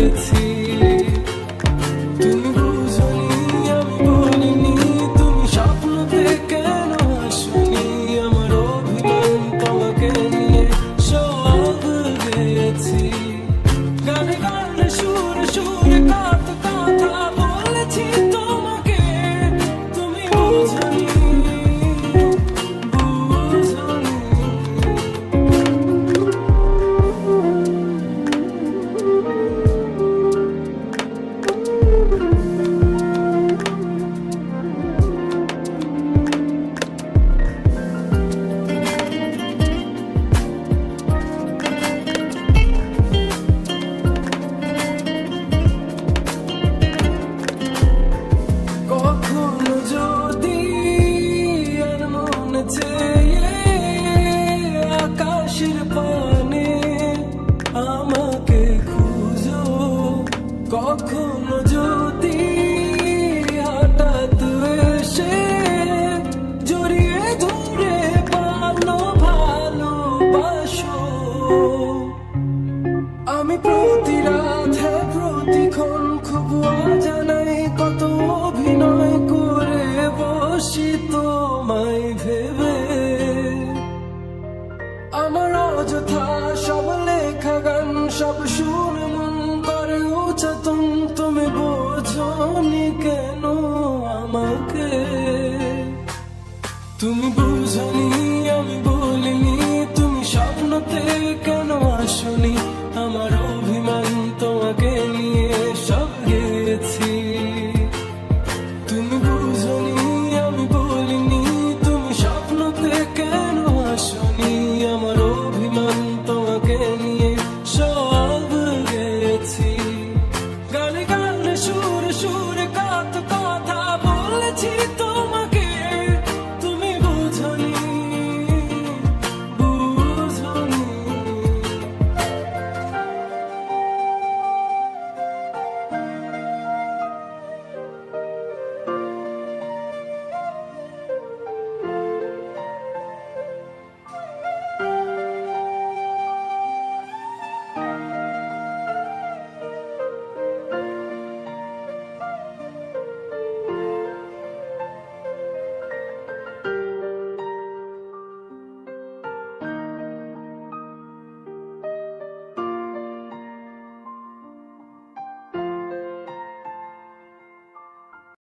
eternity. তুমি বোঝনি কেন আমাকে? তুমি বুঝনি, আমি বলিনি, তুমি স্বপ্নতে কেন আসনি? আমার অভিমান তোমাকে নিয়ে সব গেছি তুমি বুঝনি, আমি বলিনি, তুমি স্বপ্নতে কেন আসনি? আমার অভিমান তোমাকে নিয়ে সব গেছি